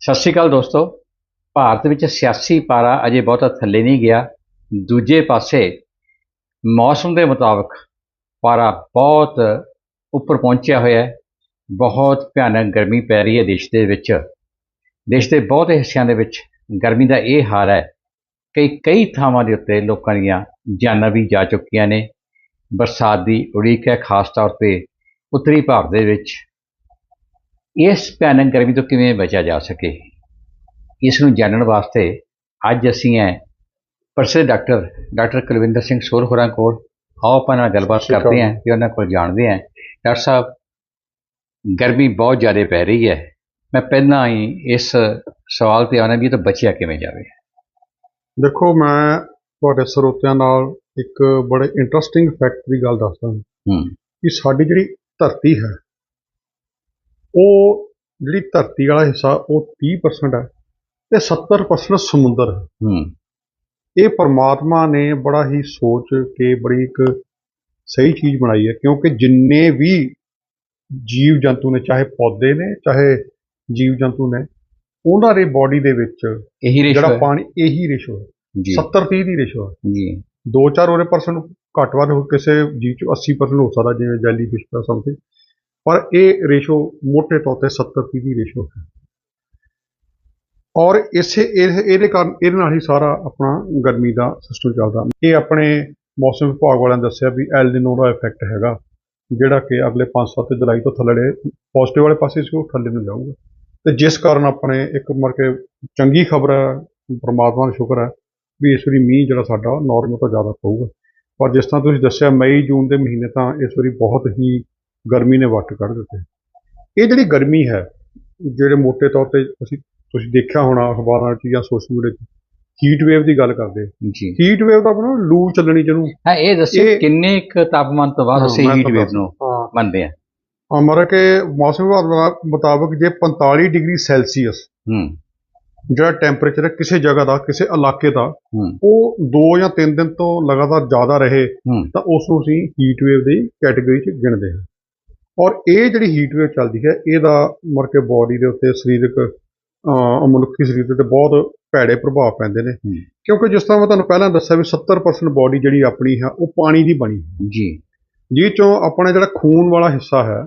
ਸਤਿ ਸ਼੍ਰੀ ਅਕਾਲ ਦੋਸਤੋ। ਭਾਰਤ ਵਿੱਚ ਸਿਆਸੀ ਪਾਰਾ ਅਜੇ ਬਹੁਤਾ ਥੱਲੇ ਨਹੀਂ ਗਿਆ। ਦੂਜੇ ਪਾਸੇ ਮੌਸਮ ਦੇ ਮੁਤਾਬਕ ਪਾਰਾ ਬਹੁਤ ਉੱਪਰ ਪਹੁੰਚਿਆ ਹੋਇਆ ਹੈ। ਬਹੁਤ ਭਿਆਨਕ ਗਰਮੀ ਪੈ ਰਹੀ ਹੈ ਦੇਸ਼ ਦੇ ਵਿੱਚ। ਦੇਸ਼ ਦੇ ਬਹੁਤ ਹਿੱਸਿਆਂ ਦੇ ਵਿੱਚ ਗਰਮੀ ਦਾ ਇਹ ਹਾਲ ਹੈ ਕਿ ਕਈ ਥਾਵਾਂ ਦੇ ਉੱਤੇ ਲੋਕਾਂ ਦੀਆਂ ਜਾਨਾਂ ਵੀ ਜਾ ਚੁੱਕੀਆਂ ਨੇ। ਬਰਸਾਤ ਦੀ ਉਡੀਕ ਹੈ, ਖਾਸ ਤੌਰ ਤੇ ਉੱਤਰੀ ਭਾਰਤ ਦੇ ਵਿੱਚ। ਇਸ ਭਿਆਨਕ ਗਰਮੀ ਤੋਂ ਕਿਵੇਂ ਬਚਿਆ ਜਾ ਸਕੇ? ਇਸ ਨੂੰ ਜਾਣਨ ਵਾਸਤੇ ਅੱਜ ਅਸੀਂ ਹੈ ਪ੍ਰਸਿੱਧ ਡਾਕਟਰ ਡਾਕਟਰ ਕੁਲਵਿੰਦਰ ਸਿੰਘ ਸੋਰ ਹੋਰਾਂ ਕੋਲ ਆਓ ਆਪਾਂ ਨਾਲ ਗੱਲਬਾਤ ਕਰਦੇ ਹਾਂ ਤੇ ਉਹਨਾਂ ਕੋਲ ਜਾਣਦੇ ਹਾਂ। ਡਾਕਟਰ ਸਾਹਿਬ ਗਰਮੀ ਬਹੁਤ ਜ਼ਿਆਦਾ ਪੈ ਰਹੀ ਹੈ। ਮੈਂ ਪਹਿਲਾਂ ਹੀ ਇਸ ਸਵਾਲ ਤੇ ਆਉਣਾ ਵੀ ਇਹ ਤੋਂ ਬਚਿਆ ਕਿਵੇਂ ਜਾਵੇ? ਦੇਖੋ ਮੈਂ ਤੁਹਾਡੇ ਸਰੋਤਿਆਂ ਨਾਲ ਇੱਕ ਬੜੇ ਇੰਟਰਸਟਿੰਗ ਫੈਕਟ ਦੀ ਗੱਲ ਦੱਸਦਾ ਹੂੰ। ਕਿ ਸਾਡੀ ਜਿਹੜੀ ਧਰਤੀ ਹੈ ਉਹ ਜਿਹੜੀ ਧਰਤੀ ਵਾਲਾ ਹਿੱਸਾ ਉਹ 30% ਹੈ ਤੇ 70% ਸਮੁੰਦਰ ਹੈ। ਹੂੰ। ਇਹ ਪਰਮਾਤਮਾ ਨੇ ਬੜਾ ਹੀ ਸੋਚ ਕੇ ਬੜੀ ਇੱਕ ਸਹੀ ਚੀਜ਼ ਬਣਾਈ ਹੈ ਕਿਉਂਕਿ ਜਿੰਨੇ ਵੀ ਜੀਵ ਜੰਤੂ ਨੇ ਚਾਹੇ ਪੌਦੇ ਨੇ ਚਾਹੇ ਜੀਵ ਜੰਤੂ ਨੇ ਉਹਨਾਂ ਦੇ ਬਾਡੀ ਦੇ ਵਿੱਚ ਇਹੀ ਰੇਸ਼ੋ ਜਿਹੜਾ ਪਾਣੀ ਇਹੀ ਰੇਸ਼ੋ ਹੈ। ਜੀ। 70 30 ਦੀ ਰੇਸ਼ੋ ਹੈ। ਜੀ। ਦੋ ਚਾਰ ਉਹਦੇ ਪਰਸੈਂਟ ਘੱਟ ਵੱਧ ਹੋ ਕਿਸੇ ਜੀਵ ਚ 80% ਹੋ ਸਕਦਾ ਜਿਵੇਂ ਜੈਲੀ ਫਿਸ਼ ਦਾ ਸਮਥਿੰਗ ਪਰ ਇਹ ਰੇਸ਼ੋ ਮੋٹے ਤੌਰ ਤੇ 70 ਦੀ ਰੇਸ਼ੋ ਹੈ। ਔਰ ਇਸੇ ਇਹ- ਇਹਦੇ ਕਾਰਨ, ਇਹਦੇ ਨਾਲ ਹੀ ਸਾਰਾ ਆਪਣਾ ਗਰਮੀ ਦਾ ਸਿਸਟਮ ਚੱਲਦਾ। ਇਹ ਆਪਣੇ ਮੌਸਮ ਵਿਭਾਗ ਵਾਲਿਆਂ ਨੇ ਦੱਸਿਆ ਵੀ ਐਲ ਨਿਨੋ ਦਾ ਇਫੈਕਟ ਹੈਗਾ, ਜਿਹੜਾ ਕਿ ਅਗਲੇ 5-7 ਜੁਲਾਈ ਤੋਂ ਥੱਲੇ ਪੋਜ਼ਿਟਿਵ ਵਾਲੇ ਪਾਸੇ ਸੀ, ਉਹ ਥੱਲੇ ਨੂੰ ਜਾਊਗਾ। ਤੇ ਜਿਸ ਕਾਰਨ ਆਪਣੇ ਇੱਕ ਮਰ ਕੇ ਚੰਗੀ ਖਬਰ ਹੈ, ਪਰਮਾਤਮਾ ਦਾ ਸ਼ੁਕਰ ਹੈ, ਵੀ ਇਸ ਵਾਰੀ ਮੀਂਹ ਜਿਹੜਾ ਸਾਡਾ ਨਾਰਮਲ ਤੋਂ ਜ਼ਿਆਦਾ ਪਊਗਾ। ਪਰ ਜਿਸ ਤਰ੍ਹਾਂ ਤੁਸੀਂ ਦੱਸਿਆ, ਮਈ, ਜੂਨ ਦੇ ਮਹੀਨੇ ਤਾਂ ਇਸ ਵਾਰੀ ਬਹੁਤ ਹੀ ਗਰਮੀ ਨੇ ਵੱਟ ਕੱਢ ਦਿੱਤੇ। ਇਹ ਜਿਹੜੀ ਗਰਮੀ ਹੈ ਜਿਹੜੇ ਮੋٹے ਤੌਰ ਤੇ ਅਸੀਂ ਤੁਸੀਂ ਦੇਖਿਆ ਹੋਣਾ ਅਖਬਾਰਾਂ 'ਚ ਜਾਂ ਸੋਸ਼ਲ ਮੀਡੀਆ 'ਚ ਹੀਟ ਵੇਵ ਦੀ ਗੱਲ ਕਰਦੇ। ਜੀ। ਹੀਟ ਵੇਵ ਦਾ ਆਪਣਾ ਲੂ ਚੱਲਣੀ ਜਿਹਨੂੰ। ਹਾਂ ਇਹ ਦੱਸੋ ਕਿੰਨੇ ਕੁ ਤਾਪਮਾਨ ਤੋਂ ਬਾਅਦ ਅਸੀਂ ਹੀਟ ਤਾਂ ਵੇਵ ਨੂੰ ਮੰਨਦੇ ਹਾਂ। ਅਮਰ ਕੇ ਮੌਸਮ ਵਿਭਾਗ ਮੁਤਾ- ਮੁਤਾਬਕ ਜੇ 45 ਡਿਗਰੀ ਸੈਲਸੀਅਸ ਹੂੰ। ਜਿਹੜਾ ਟੈਂਪਰੇਚਰ ਹੈ ਕਿਸੇ ਜਗ੍ਹਾ ਦਾ ਕਿਸੇ ਇਲਾਕੇ ਦਾ ਉਹ 2 ਜਾਂ 3 ਦਿਨ ਤੋਂ ਲਗਾਤਾਰ ਜ਼ਿਆਦਾ ਰਹੇ ਤਾਂ ਉਸ ਨੂੰ ਅਸੀਂ ਹੀਟ ਵੇਵ ਦੀ ਕੈਟਾਗਰੀ 'ਚ ਗਿਣਦੇ ਹਾਂ। ਔਰ ਇਹ ਜਿਹੜੀ ਹੀਟ ਵੇਵ ਚੱਲਦੀ ਹੈ ਇਹਦਾ ਮਰ ਕੇ ਬਾਡੀ ਦੇ ਉੱਤੇ ਸਰੀਰਕ ਮਨੁੱਖੀ ਸਰੀਰ ਉੱਤੇ ਬਹੁਤ ਭੈੜੇ ਪ੍ਰਭਾਵ ਪੈਂਦੇ ਨੇ। ਕਿਉਂਕਿ ਜਿਸ ਤਰ੍ਹਾਂ ਮੈਂ ਤੁਹਾਨੂੰ ਪਹਿਲਾਂ ਦੱਸਿਆ ਵੀ 70% ਬਾਡੀ ਜਿਹੜੀ ਆਪਣੀ ਹੈ ਉਹ ਪਾਣੀ ਦੀ ਬਣੀ ਹੈ। ਜੀ। ਜਿਹ ਚੋਂ ਆਪਣਾ ਜਿਹੜਾ ਖੂਨ ਵਾਲਾ ਹਿੱਸਾ ਹੈ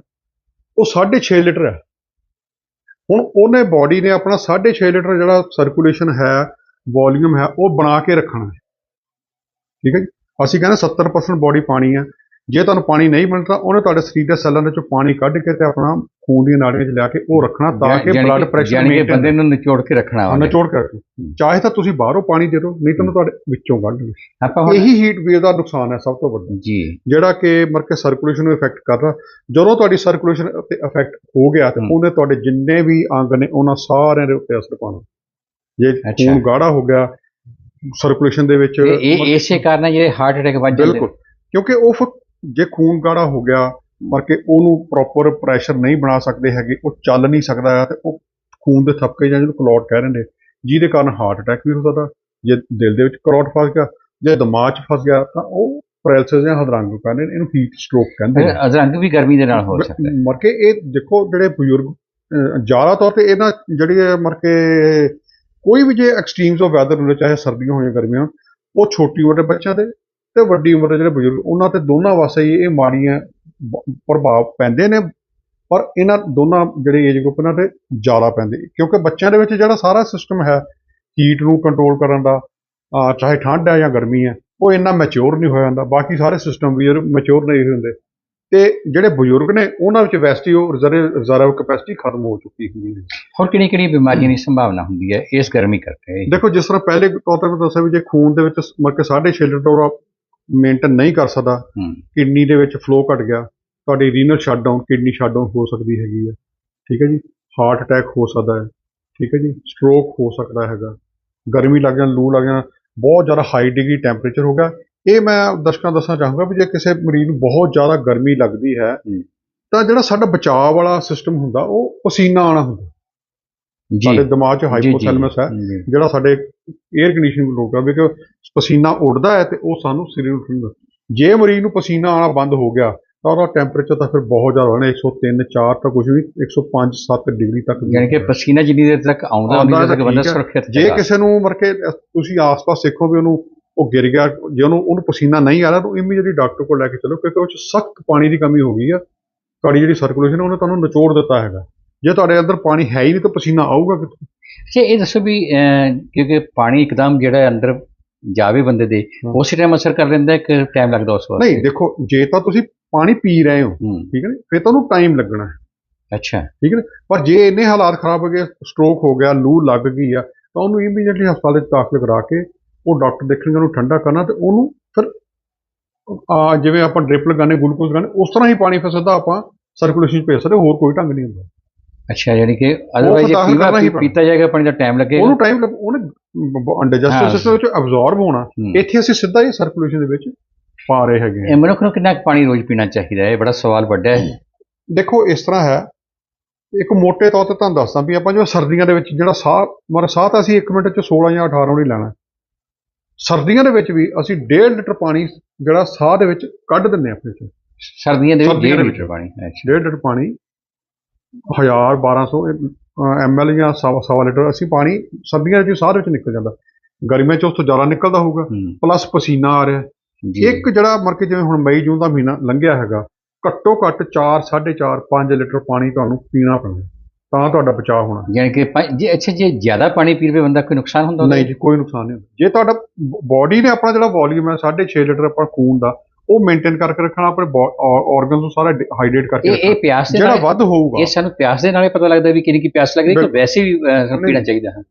ਉਹ 6.5 ਲੀਟਰ ਹੈ। ਹੁਣ ਉਹਨੇ ਬਾਡੀ ਨੇ ਆਪਣਾ 6.5 ਲੀਟਰ ਜਿਹੜਾ ਸਰਕੂਲੇਸ਼ਨ ਹੈ ਵੋਲਿਊਮ ਹੈ ਉਹ ਬਣਾ ਕੇ ਰੱਖਣਾ ਹੈ। ਠੀਕ ਹੈ ਜੀ? ਅਸੀਂ ਕਹਿੰਦੇ 70% ਬਾਡੀ ਪਾਣੀ ਹੈ। ਜੇ ਤੁਹਾਨੂੰ ਪਾਣੀ ਨਹੀਂ ਮਿਲਦਾ ਉਹਨੇ ਤੁਹਾਡੇ ਸਰੀਰ ਦੇ ਸੈੱਲਾਂ ਦੇ ਚੋਂ ਪਾਣੀ ਕੱਢ ਕੇ ਤੇ ਆਪਣਾ ਖੂਨ ਦੀਆਂ ਨਾੜੀਆਂ 'ਚ ਲਿਆ ਕੇ ਉਹ ਰੱਖਣਾ ਤਾਂ ਕਿ ਬਲੱਡ ਪ੍ਰੈਸ਼ਰ ਮੇਨਟੇਨ ਬੰਦੇ ਨੂੰ ਨਿਚੋੜ ਕੇ ਰੱਖਣਾ ਉਹਨੇ। ਨਿਚੋੜ ਕੇ ਰੱਖੋ ਚਾਹੇ ਤਾਂ ਤੁਸੀਂ ਬਾਹਰੋਂ ਪਾਣੀ ਦੇ ਦਿਓ ਨਹੀਂ ਤਾਂ ਉਹਨੂੰ ਤੁਹਾਡੇ ਵਿੱਚੋਂ ਕੱਢ ਲਓ। ਆਪਾਂ ਹੁਣ ਇਹੀ ਹੀਟ ਵੇਵ ਦਾ ਨੁਕਸਾਨ ਹੈ ਸਭ ਤੋਂ ਵੱਡਾ। ਜੀ। ਜਿਹੜਾ ਕਿ ਮਰ ਕੇ ਸਰਕੂਲੇਸ਼ਨ ਨੂੰ ਇਫੈਕਟ ਕਰਦਾ ਜਦੋਂ ਤੁਹਾਡੀ ਸਰਕੂਲੇਸ਼ਨ ਉੱਤੇ ਇਫੈਕਟ ਹੋ ਗਿਆ ਤੇ। ਉਹਨੇ ਤੁਹਾਡੇ ਜਿੰਨੇ ਵੀ ਅੰਗ ਨੇ ਉਹਨਾਂ ਸਾਰਿਆਂ ਦੇ ਉੱਤੇ ਅਸਰ ਪਾਉਣਾ। ਜੇ। ਖੂਨ ਗਾੜਾ ਹੋ ਗਿਆ ਸਰਕੂਲੇਸ਼ਨ ਦੇ ਵਿੱਚ ਇਹ ਇਸੇ ਕਾਰਨ ਹੈ ਜਿਹੜੇ ਹਾਰਟ ਅਟੈਕ ਵੱਧ ਜਾਂਦੇ ਬਿਲਕੁਲ। ਕਿਉਂਕਿ ਉਹ ਜੇ ਖੂਨ ਗਾੜਾ ਹੋ ਗਿਆ ਮਰ ਕੇ ਉਹਨੂੰ ਪ੍ਰੋਪਰ ਪ੍ਰੈਸ਼ਰ ਨਹੀਂ ਬਣਾ ਸਕਦੇ ਹੈਗੇ ਉਹ ਚੱਲ ਨਹੀਂ ਸਕਦਾ ਹੈ ਤੇ ਉਹ ਖੂਨ ਦੇ ਥੱਕੇ ਜਾਂ ਜਿਹਨੂੰ ਕਲੌਟ ਕਹਿ ਰਹੇ ਨੇ ਜਿਹਦੇ ਕਾਰਨ ਹਾਰਟ ਅਟੈਕ ਵੀ ਹੋ ਸਕਦਾ ਜੇ ਦਿਲ ਦੇ ਵਿੱਚ ਕਲੌਟ ਫਸ ਗਿਆ ਜੇ ਦਿਮਾਗ 'ਚ ਫਸ ਗਿਆ ਤਾਂ ਉਹ ਪੈਰਾਲਿਸਿਸ ਜਾਂ ਹਦਰੰਗ ਕਹਿੰਦੇ ਨੇ ਇਹਨੂੰ ਹੀਟ ਸਟ੍ਰੋਕ ਕਹਿੰਦੇ ਨੇ। ਅਧਰੰਗ ਵੀ ਗਰਮੀ ਦੇ ਨਾਲ ਹੋ ਸਕਦਾ ਹੈ। ਮਰ ਕੇ ਇਹ ਦੇਖੋ ਜਿਹੜੇ ਬਜ਼ੁਰਗ ਜ਼ਿਆਦਾ ਤੌਰ ਤੇ ਇਹਨਾਂ ਜਿਹੜੀ ਮਰ ਕੇ ਕੋਈ ਵੀ ਜੇ ਐਕਸਟ੍ਰੀਮਸ ਆਫ ਵੈਦਰ ਹੁੰਦੇ ਚਾਹੇ ਸਰਦੀਆਂ ਹੋਣ ਜਾਂ ਗਰਮੀਆਂ ਉਹ ਛੋਟੀ ਉਮਰ ਦੇ ਬੱਚਿਆਂ ਤੇ ਤੇ ਵੱਡੀ ਉਮਰ ਦੇ ਜਿਹੜੇ ਬਜ਼ੁਰਗ ਉਹਨਾਂ ਤੇ ਦੋਨਾਂ ਵਾਸਤੇ ਹੀ ਇਹ ਮਾੜੀਆਂ ਪ੍ਰਭਾਵ ਪੈਂਦੇ ਨੇ ਪਰ ਇਹਨਾਂ ਦੋਨਾਂ ਜਿਹੜੇ ਏਜ ਗਰੁੱਪ ਨਾਲ ਤੇ ਜ਼ਿਆਦਾ ਪੈਂਦੇ। ਕਿਉਂਕਿ ਬੱਚਿਆਂ ਦੇ ਵਿੱਚ ਜਿਹੜਾ ਸਾਰਾ ਸਿਸਟਮ ਹੈ ਹੀਟ ਨੂੰ ਕੰਟਰੋਲ ਕਰਨ ਦਾ ਚਾਹੇ ਠੰਡ ਹੈ ਜਾਂ ਗਰਮੀ ਹੈ ਉਹ ਇੰਨਾ ਮੈਚੁਰ ਨਹੀਂ ਹੋਇਆ ਜਾਂਦਾ ਬਾਕੀ ਸਾਰੇ ਸਿਸਟਮ ਵੀ ਮੈਚੁਰ ਨਹੀਂ ਹੁੰਦੇ। ਤੇ ਜਿਹੜੇ ਬਜ਼ੁਰਗ ਨੇ ਉਹਨਾਂ ਵਿੱਚ ਵੈਸਟ ਉਹ ਰਿਜ਼ਰਵ ਕੈਪੈਸਿਟੀ ਖਤਮ ਹੋ ਚੁੱਕੀ ਹੁੰਦੀ ਹੈ। ਹੋਰ ਕਿਹੜੀ ਕਿਹੜੀ ਬਿਮਾਰੀਆਂ ਦੀ ਸੰਭਾਵਨਾ ਹੁੰਦੀ ਹੈ ਇਸ ਗਰਮੀ ਕਰਕੇ? ਦੇਖੋ ਜਿਸ ਤਰ੍ਹਾਂ ਪਹਿਲੇ ਤੌਰ ਤੇ ਦੱਸਿਆ ਵੀ ਜੇ ਖੂਨ ਦੇ ਵਿੱਚ ਮਤਲਬ ਕਿ 6.5 ਲੀਟਰ ਮੇਨਟੇਨ ਨਹੀਂ ਕਰ ਸਕਦਾ। ਕਿਡਨੀ ਦੇ ਵਿੱਚ ਫਲੋ ਘਟ ਗਿਆ। ਤੁਹਾਡੀ ਰੀਨਲ ਸ਼ਟਡਾਊਨ ਕਿਡਨੀ ਸ਼ਟਡਾਊਨ ਹੋ ਸਕਦੀ ਹੈਗੀ ਹੈ। ਠੀਕ ਹੈ ਜੀ? ਹਾਰਟ ਅਟੈਕ ਹੋ ਸਕਦਾ ਹੈ। ਠੀਕ ਹੈ ਜੀ? ਸਟ੍ਰੋਕ ਹੋ ਸਕਦਾ ਹੈਗਾ। ਗਰਮੀ ਲੱਗ ਜਾਣ ਲੂ ਲੱਗ ਜਾਣ ਬਹੁਤ ਜ਼ਿਆਦਾ ਹਾਈ ਡਿਗਰੀ ਟੈਂਪਰੇਚਰ ਹੋ ਗਿਆ। ਇਹ ਮੈਂ ਦਰਸ਼ਕਾਂ ਦੱਸਣਾ ਚਾਹੂੰਗਾ ਵੀ ਜੇ ਕਿਸੇ ਮਰੀਜ਼ ਨੂੰ ਬਹੁਤ ਜ਼ਿਆਦਾ ਗਰਮੀ ਲੱਗਦੀ ਹੈ। ਤਾਂ ਜਿਹੜਾ ਸਾਡਾ ਬਚਾਅ ਵਾਲਾ ਸਿਸਟਮ ਹੁੰਦਾ ਉਹ ਪਸੀਨਾ ਆਣਾ ਹੁੰਦਾ। ਸਾਡੇ ਦਿਮਾਗ 'ਚ ਹਾਈਪੋਥੈਲਮਸ ਹੈ। ਜਿਹੜਾ ਸਾਡੇ 에ਅਰ ਕੰਡੀਸ਼ਨਿੰਗ ਆ ਵੀ ਕਿ ਪਸੀਨਾ ਉੱਡਦਾ ਹੈ ਤੇ ਉਹ ਸਾਨੂੰ ਸਰੀਰ ਨੂੰ ਠੰਡਾ ਜੇ ਮਰੀਜ਼ ਨੂੰ ਪਸੀਨਾ ਆਉਣਾ ਬੰਦ ਹੋ ਗਿਆ ਤਾਂ ਉਹਦਾ ਟੈਂਪਰੇਚਰ ਤਾਂ ਫਿਰ ਬਹੁਤ ਜ਼ਿਆਦਾ ਹੋਣਾ 103 4 ਤਾਂ ਕੁਝ ਵੀ 105 7 ਡਿਗਰੀ ਤੱਕ ਯਾਨੀ ਕਿ ਪਸੀਨਾ ਜਿੰਨੀ ਦੇਰ ਤੱਕ ਆਉਂਦਾ ਉਨੀ ਦੇਰ ਤੱਕ ਬੰਦਾ। ਸੁਰੱਖਿਅਤ ਜੇ। ਕਿਸੇ ਨੂੰ ਮਰ ਕੇ ਤੁਸੀਂ ਆਸ-ਪਾਸ ਦੇਖੋ ਵੀ ਉਹਨੂੰ ਉਹ ਗਿਰ ਗਿਆ ਜੇ ਉਹਨੂੰ ਉਹਨੂੰ ਪਸੀਨਾ ਨਹੀਂ ਆ ਰਿਹਾ ਤਾਂ ਇਮੀਡੀਏਟਲੀ ਡਾਕਟਰ ਕੋਲ ਲੈ ਕੇ ਚਲੋ ਕਿਉਂਕਿ ਉਹ ਚ ਸਖਤ ਪਾਣੀ ਦੀ ਕਮੀ ਹੋ ਗਈ ਆ ਤੁਹਾਡੀ ਜਿਹੜੀ ਸਰਕੂਲੇਸ਼ਨ ਉਹਨੇ ਤੁਹਾਨੂੰ ਨਿਚੋੜ ਦਿੱਤਾ ਹੈਗਾ ਜੇ ਤੁਹਾਡੇ ਅੰਦਰ ਪਾਣੀ ਹੈ ਹੀ ਨਹੀਂ ਤਾਂ ਪਸੀਨਾ ਆਊਗਾ ਕਿੱਥੋਂ? ਅੱਛਾ ਇਹ ਦੱਸੋ ਵੀ ਅਹ, ਕਿਉਂਕਿ ਪਾਣੀ ਇੱਕਦਮ ਜਿਹੜਾ ਹੈ ਅੰਦਰ ਜਾਵੇ ਬੰਦੇ ਦੇ। ਉਸੇ ਟਾਈਮ ਅਸਰ ਕਰ ਲੈਂਦਾ ਹੈ ਕਿ ਟਾਈਮ ਲੱਗਦਾ ਉਸ ਵਾਸਤੇ? ਨਹੀਂ ਦੇਖੋ ਜੇ ਤਾਂ ਤੁਸੀਂ ਪਾਣੀ ਪੀ ਰਹੇ ਹੋ ਹੂੰ। ਠੀਕ ਹੈ ਨਾ ਫਿਰ ਤੁਹਾਨੂੰ ਟਾਈਮ ਲੱਗਣਾ ਹੈ। ਅੱਛਾ। ਠੀਕ ਹੈ ਨਾ? ਪਰ ਜੇ ਇੰਨੇ ਹਾਲਾਤ ਖਰਾਬ ਹੋ ਗਏ ਸਟ੍ਰੋਕ ਹੋ ਗਿਆ ਲੂ ਲੱਗ ਗਈ ਆ ਤਾਂ ਉਹਨੂੰ ਇਮੀਡੀਏਟਲੀ ਹਸਪਤਾਲ ਵਿੱਚ ਦਾਖਲ ਕਰਾ ਕੇ ਉਹ ਡਾਕਟਰ ਦੇਖਣਗੇ ਉਹਨੂੰ ਠੰਡਾ ਕਰਨਾ ਤੇ ਉਹਨੂੰ ਫਿਰ ਆ ਜਿਵੇਂ ਆਪਾਂ ਡ੍ਰਿਪ ਲਗਾਣੇ ਗਲੂਕੋਜ਼ ਲਗਾਣੇ ਉਸ ਤਰ੍ਹਾਂ ਹੀ ਪਾਣੀ ਫਿਰ ਸਿੱਧਾ ਆਪਾਂ ਸਰਕੂਲੇਸ਼ਨ 'ਚ ਭੇਜ ਸਕਦੇ ਹੋਰ ਕੋਈ ਢੰਗ ਨਹੀਂ ਹੁੰਦਾ। ਅੱਛਾ ਯਾਨੀ ਕਿ ਅਦਰਵਾਈਜ਼ ਜੇ ਦਾਖਲ ਪੀਵਾ ਕਰਨਾ ਹੀ ਪੈਣਾ। ਪੀਤਾ ਜਾਏਗਾ ਪਾਣੀ ਦਾ ਟਾਈਮ ਲੱਗੇਗਾ। ਉਹਨੂੰ ਟਾਈਮ ਉਹਨੇ ਡਾਈਜੈਸਟਿਵ ਹਾਂ। ਸਿਸਟਮ ਵਿੱਚ ਅਬਜ਼ੌਰਬ ਹੋਣਾ। ਹੂੰ। ਇੱਥੇ ਅਸੀਂ ਸਿੱਧਾ ਹੀ ਸਰਕੂਲੇਸ਼ਨ ਦੇ ਵਿੱਚ ਪਾ ਰਹੇ ਹੈਗੇ ਹਾਂ। ਇਹ ਮਨੁੱਖ ਨੂੰ ਕਿੰਨਾ ਕੁ ਪਾਣੀ ਰੋਜ਼ ਪੀਣਾ ਚਾਹੀਦਾ ਹੈ? ਇਹ ਬੜਾ ਸਵਾਲ ਵੱਡਾ ਹੈ। ਦੇਖੋ ਇਸ ਤਰ੍ਹਾਂ ਹੈ। ਇੱਕ ਮੋٹے ਤੌਰ ਤੇ ਤੁਹਾਨੂੰ ਦੱਸਦਾ ਵੀ ਆਪਾਂ ਜਿਵੇਂ ਸਰਦੀਆਂ ਦੇ ਵਿੱਚ ਜਿਹੜਾ ਸਾਹ ਮਰ ਸਾਹ ਤਾਂ ਅਸੀਂ 1 ਮਿੰਟ ਚ 16 ਜਾਂ 18 ਨਹੀਂ ਲੈਣਾ। ਸਰਦੀਆਂ ਦੇ ਵਿੱਚ ਵੀ ਅਸੀਂ 1.5 ਲੀਟਰ ਪਾਣੀ ਜਿਹੜਾ ਸਾਹ ਦੇ ਵਿੱਚ ਕੱਢ ਦਿੰਨੇ ਆਪਣੇ ਚ। ਸਰਦੀਆਂ ਦੇ ਵਿੱਚ ਸਰਦੀਆਂ 1.5 ਦੇ ਲੀਟਰ ਪਾਣੀ ਅੱਛਾ। 1.5 ਲੀਟਰ ਪਾਣੀ 1000 1200 ਐਮਐਲ ਜਾਂ ਸਵਾ ਸਵਾ ਲੀਟਰ ਅਸੀਂ ਪਾਣੀ ਸਰਦੀਆਂ ਵਿੱਚ ਸਾਹ ਵਿੱਚ ਨਿਕਲ ਜਾਂਦਾ। ਗਰਮੀਆਂ ਚ ਉਸ ਤੋਂ ਜ਼ਿਆਦਾ ਨਿਕਲਦਾ ਹੋਊਗਾ। ਪਲੱਸ ਪਸੀਨਾ ਆ ਰਿਹਾ। ਇੱਕ ਜਿਹੜਾ ਮਰ ਕੇ ਜਿਵੇਂ ਹੁਣ ਮਈ ਜੂਨ ਦਾ ਮਹੀਨਾ ਲੰਘਿਆ ਹੈਗਾ ਘੱਟੋ ਘੱਟ 4 4.5 5 ਲੀਟਰ ਪਾਣੀ ਤੁਹਾਨੂੰ ਪੀਣਾ ਪੈਣਾ ਤਾਂ ਤੁਹਾਡਾ ਬਚਾਅ ਹੋਣਾ। ਯਾਨੀ ਕਿ ਜੇ ਅੱਛਾ ਜੇ ਜ਼ਿਆਦਾ ਪਾਣੀ ਪੀ ਲਵੇ ਬੰਦਾ ਕੋਈ ਨੁਕਸਾਨ ਹੁੰਦਾ? ਨਹੀਂ ਜੀ ਕੋਈ ਨੁਕਸਾਨ ਨਹੀਂ ਹੁੰਦਾ। ਜੇ ਤੁਹਾਡਾ ਬਾਡੀ ਨੇ ਆਪਣਾ ਜਿਹੜਾ ਵੋਲੀਅਮ ਹੈ 6.5 ਲੀਟਰ ਆਪਾਂ ਖੂਨ ਦਾ ਉਹ ਮੇਨਟੇਨ ਕਰਕੇ ਰੱਖਣਾ ਆਪਣੇ ਆਰਗਨਸ ਨੂੰ ਸਾਰਾ ਹਾਈਡਰੇਟ ਕਰਕੇ ਇਹ ਇਹ ਰੱਖਣਾ। ਪਿਆਸ ਦੇ ਜਿਹੜਾ ਵੱਧ ਹੋਊਗਾ। ਇਹ ਸਾਨੂੰ ਪਿਆਸ ਦੇ ਨਾਲੇ ਪਤਾ ਲੱਗਦਾ ਵੀ ਕਿੰਨੀ ਕੀ ਪਿਆਸ ਲੱਗ ਰਹੀ ਹੈ ਕਿ। ਵੈਸੇ ਵੀ ਪੀਣਾ ਚਾਹੀਦਾ ਹੈ।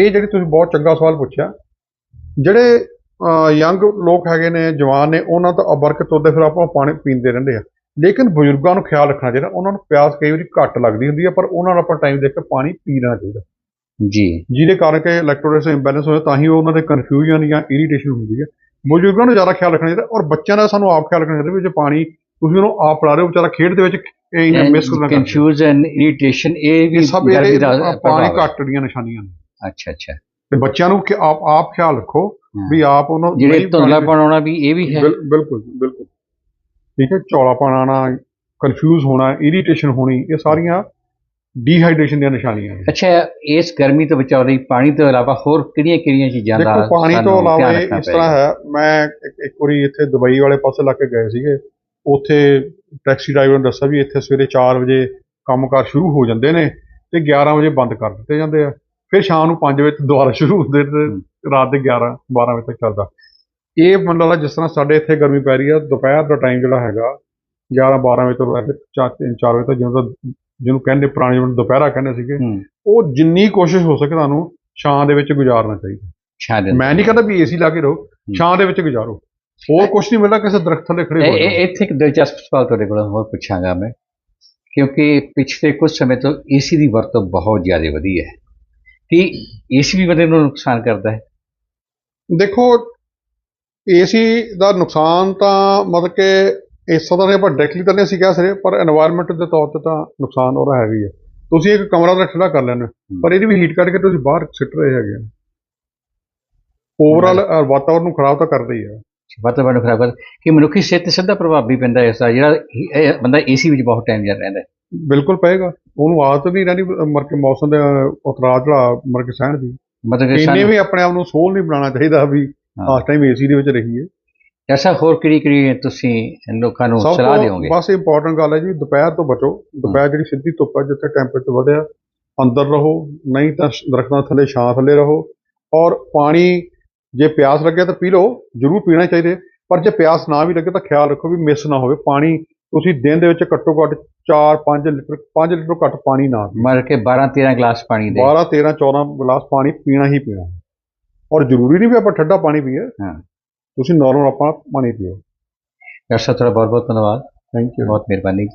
ਇਹ ਜਿਹੜੀ ਤੁਸੀਂ ਬਹੁਤ ਚੰਗਾ ਸਵਾਲ ਪੁੱਛਿਆ। ਜਿਹੜੇ ਯੰਗ ਲੋਕ ਹੈਗੇ ਨੇ ਜਵਾਨ ਨੇ ਉਹਨਾਂ ਤਾਂ ਵਰਕ ਤੁਰਦੇ ਫਿਰ ਆਪਾਂ ਪਾਣੀ ਪੀਂਦੇ ਰਹਿੰਦੇ ਆ। ਲੇਕਿਨ ਬਜ਼ੁਰਗਾਂ ਨੂੰ ਖਿਆਲ ਰੱਖਣਾ ਚਾਹੀਦਾ ਉਹਨਾਂ ਨੂੰ ਪਿਆਸ ਕਈ ਵਾਰੀ ਘੱਟ ਲੱਗਦੀ ਹੁੰਦੀ ਹੈ ਪਰ ਉਹਨਾਂ ਨੂੰ ਆਪਾਂ ਟਾਈਮ ਦੇਖ ਕੇ ਪਾਣੀ ਪੀਣਾ ਚਾਹੀਦਾ। ਜੀ। ਜਿਹਦੇ ਕਾਰਨ ਕਿ ਇਲੈਕਟ੍ਰੋਲਾਈਟਸ ਇੰਬੈਲੈਂਸ ਹੋਇਆ ਤਾਂ ਹੀ ਉਹਨਾਂ ਦੇ ਕਨਫਿਊਜ਼ਨ ਜਾਂ ਇਰੀਟੇਸ਼ਨ ਹੁੰਦੀ ਹੈ ਬਜ਼ੁਰਗਾਂ ਨੂੰ ਜ਼ਿਆਦਾ ਖਿਆਲ ਰੱਖਣਾ ਚਾਹੀਦਾ ਔਰ ਬੱਚਿਆਂ ਦਾ ਸਾਨੂੰ ਆਪ ਖਿਆਲ ਰੱਖਣਾ ਚਾਹੀਦਾ ਵੀ ਜੇ ਪਾਣੀ ਤੁਸੀਂ ਉਹਨੂੰ ਆਪ ਪਿਲਾ ਰਹੇ ਹੋ ਵਿਚਾਰਾ ਖੇਡ ਦੇ ਵਿੱਚ ਇਹ ਮਿਸ ਕਰਨਾ ਕਨਫਿਊਜ਼ਨ ਇਰੀਟੇਸ਼ਨ ਇਹ ਵੀ ਸਭ ਪਾਣੀ। ਘੱਟ ਦੀਆਂ ਨਿਸ਼ਾਨੀਆਂ ਨੇ। ਅੱਛਾ ਅੱਛਾ। ਤੇ ਬੱਚਿਆਂ ਨੂੰ ਕਿ ਆਪ ਆਪ ਖਿਆਲ ਰੱਖੋ। ਵੀ ਆਪ ਉਹਨਾਂ ਜਿਹੜੇ ਧੁੰਦਲਾ ਪਾਣੀ- ਵੀ ਇਹ ਵੀ ਹੈ। ਬਿਲ- ਬਿਲਕੁਲ ਬਿਲਕੁਲ। ਠੀਕ ਹੈ ਚੌਲਾਪਣ ਆਉਣਾ ਕਨਫਿਊਜ਼ ਹੋਣਾ ਇਰੀਟੇਸ਼ਨ ਹੋਣੀ ਇਹ ਸਾਰੀਆਂ ਡੀਹਾਈਡਰੇਸ਼ਨ ਦੀਆਂ ਨਿਸ਼ਾਨੀਆਂ ਨੇ। ਅੱਛਾ ਇਸ ਗਰਮੀ ਤੋਂ ਬਚਾਉ ਲਈ ਪਾਣੀ ਤੋਂ ਇਲਾਵਾ ਹੋਰ ਕਿਹੜੀਆਂ ਕਿਹੜੀਆਂ ਚੀਜ਼ਾਂ ਦਾ ਦੇਖੋ ਪਾਣੀ ਤੋਂ ਇਲਾਵਾ ਇਸ ਤਰ੍ਹਾਂ? ਹੈ ਮੈਂ ਇੱਕ- ਵਾਰੀ ਇੱਥੇ ਦੁਬਈ ਵਾਲੇ ਪਾਸੇ ਲਾ ਕੇ ਗਏ ਸੀਗੇ। ਉੱਥੇ ਟੈਕਸੀ ਡਰਾਈਵਰ ਨੇ ਦੱਸਿਆ ਵੀ ਇੱਥੇ ਸਵੇਰੇ 4 ਵਜੇ ਕੰਮਕਾਰ ਸ਼ੁਰੂ ਹੋ ਜਾਂਦੇ ਨੇ ਤੇ 11 ਵਜੇ ਬੰਦ ਕਰ ਦਿੱਤੇ ਜਾਂਦੇ ਆ। ਫਿਰ ਸ਼ਾਮ ਨੂੰ 5 ਵਜੇ ਤੋਂ ਦੁਬਾਰਾ ਸ਼ੁਰੂ ਹੁੰਦੇ ਤੇ ਰਾਤ ਦੇ 11 12 ਵਜੇ ਤੱਕ ਚੱਲਦਾ। ਇਹ ਮੈਨੂੰ ਜਿਸ ਤਰ੍ਹਾਂ ਸਾਡੇ ਇੱਥੇ ਗਰਮੀ ਪੈ ਰਹੀ ਆ ਦੁਪਹਿਰ ਦਾ ਟਾਈਮ ਜਿਹੜਾ ਹੈਗਾ 11 12 ਵਜੇ ਤੋਂ ਲੈ ਕੇ 4 4 ਵਜੇ ਤੱਕ ਤਾਂ- ਜਿਹਨੂੰ ਕਹਿੰਦੇ ਪੁਰਾਣੇ ਜਮਾਨੇ ਦੁਪਹਿਰਾ ਕਹਿੰਦੇ ਸੀਗੇ ਉਹ ਜਿੰਨੀ ਕੋਸ਼ਿਸ਼ ਹੋ ਸਕੇ ਤੁਹਾਨੂੰ ਛਾਂ ਦੇ ਵਿੱਚ ਗੁਜ਼ਾਰਨਾ ਚਾਹੀਦਾ। ਮੈਂ ਨਹੀਂ ਕਹਿੰਦਾ ਵੀ ਏਸੀ ਲਾ ਕੇ ਰਹੋ ਛਾਂ ਦੇ ਵਿੱਚ ਗੁਜ਼ਾਰੋ। ਹੋਰ ਕੁਝ ਨਹੀਂ ਮਿਲਦਾ ਕਿਸੇ ਦਰਖਤ ਥੱਲੇ ਖੜੇ ਹੋ ਇੱਥੇ ਇੱਕ ਦਿਲਚਸਪ ਸਵਾਲ ਤੁਹਾਡੇ ਕੋਲ ਹੋਰ ਪੁੱਛਾਂਗਾ ਮੈਂ ਕਿਉਂਕਿ ਪਿਛਲੇ ਕੁਝ ਸਮੇਂ ਤੋਂ ਏਸੀ ਦੀ ਵਰਤੋਂ ਬਹੁਤ ਜ਼ਿਆਦਾ ਵਧੀ ਹੈ। ਕੀ ਏਸੀ ਵੀ ਬੰਦੇ ਨੂੰ ਨੁਕਸਾਨ ਕਰਦਾ ਹੈ? ਦੇਖੋ ਏਸੀ ਦਾ ਨੁਕਸਾਨ ਤਾਂ ਮਤਲਬ ਕਿ ਇਸ ਤਰ੍ਹਾਂ ਆਪਾਂ ਡਾਇਰੈਕਟਲੀ ਤਾਂ ਨਹੀਂ ਅਸੀਂ ਕਹਿ ਸਕਦੇ ਪਰ এনवायरमेंट ਦੇ ਤੌਰ ਤੇ ਤਾਂ ਨੁਕਸਾਨ ਹੋ ਰਿਹਾ ਹੈਗੀ ਹੈ ਤੁਸੀਂ ਇੱਕ ਕਮਰਾ ਦਾ ਠੰਡਾ ਕਰ ਲੈਣਾ ਪਰ ਇਹਦੀ ਵੀ ਹੀਟ ਕੱਢ ਕੇ ਤੁਸੀਂ ਬਾਹਰ ਸਿੱਟ ਰਹੇ ਹੈਗੇ ਆ ਓਵਰਆਲ ਵਾਤਾਵਰਨ ਨੂੰ ਖਰਾਬ ਤਾਂ ਕਰਦਾ ਹੀ ਹੈ। ਵਾਤਾਵਰਨ ਨੂੰ ਖਰਾਬ ਕਰ ਕਿ ਮਨੁੱਖੀ ਸਿਹਤ ਤੇ ਸਿੱਧਾ ਪ੍ਰਭਾਵ ਵੀ ਪੈਂਦਾ ਇਸ ਦਾ ਜਿਹੜਾ ਬੰਦਾ ਏਸੀ ਵਿੱਚ ਬਹੁਤ ਟਾਈਮ ਜਰ ਰਹਿੰਦਾ ਬਿਲਕੁਲ ਪਏਗਾ। ਉਹਨੂੰ ਆਦਤ ਨਹੀਂ ਰਹਿੰਦੀ ਮਰ ਕੇ ਮੌਸਮ ਦੇ ਉਤਰਾਅ ਚੜਾ ਮਰ ਕੇ ਸਹਿਣ ਦੀ। ਮਤਲਬ ਕਿ ਇਹਨੇ ਵੀ ਆਪਣੇ ਆਪ ਨੂੰ ਸੋਲ ਨਹੀਂ ਬਣਾਉਣਾ ਚਾਹੀਦਾ ਵੀ ਆਸ ਟਾਈਮ ਏਸੀ ਦੇ ਵਿੱਚ ਰਹੀਏ। ਐਸਾ ਹੋਰ ਕਿਹੜੀ ਕਿਹੜੀ ਤੁਸੀਂ ਲੋਕਾਂ ਨੂੰ ਸਭ ਸਲਾਹ ਤੋਂ ਦਿਓਗੇ? ਬਸ ਇੰਪੋਰਟੈਂਟ ਗੱਲ ਹੈ ਜੀ ਦੁਪਹਿਰ ਤੋਂ ਬਚੋ। ਦੁਪਹਿਰ ਜਿਹੜੀ ਸਿੱਧੀ ਧੁੱਪ ਹੈ ਜਿੱਥੇ ਟੈਂਪਰੇਚਰ ਵਧਿਆ ਅੰਦਰ ਰਹੋ ਨਹੀਂ ਤਾਂ ਦਰਖਤਾਂ ਥੱਲੇ ਛਾਂ ਥੱਲੇ ਰਹੋ। ਔਰ ਪਾਣੀ ਜੇ ਪਿਆਸ ਲੱਗੇ ਤਾਂ ਪੀ ਲਓ ਜ਼ਰੂਰ ਪੀਣਾ ਚਾਹੀਦਾ। ਪਰ ਜੇ ਪਿਆਸ ਨਾ ਵੀ ਲੱਗੇ ਤਾਂ ਖਿਆਲ ਰੱਖੋ ਵੀ ਮਿਸ ਨਾ ਹੋਵੇ। ਪਾਣੀ ਤੁਸੀਂ ਦਿਨ ਦੇ ਵਿੱਚ ਘੱਟੋ ਘੱਟ 4-5 ਲੀਟਰ 5 ਲੀਟਰ ਤੋਂ ਘੱਟ ਪਾਣੀ ਨਾ ਮਰ ਕੇ 12 13 ਗਲਾਸ ਪਾਣੀ ਦੇ। 12 13 14 ਗਲਾਸ ਪਾਣੀ ਪੀਣਾ ਹੀ ਪੀਣਾ। ਔਰ ਜ਼ਰੂਰੀ ਨਹੀਂ ਵੀ ਆਪਾਂ ਠੰਡਾ ਪਾਣੀ ਪੀਏ। ਹਾਂ। ਤੁਸੀਂ ਨਾਰਮਲ ਆਪਾਂ ਪਾਣੀ ਪੀਓ ਡਾਕਟਰ ਸਾਹਿਬ ਤੁਹਾਡਾ ਬਹੁਤ ਬਹੁਤ ਧੰਨਵਾਦ ਥੈਂਕ ਯੂ ਬਹੁਤ ਮਿਹਰਬਾਨੀ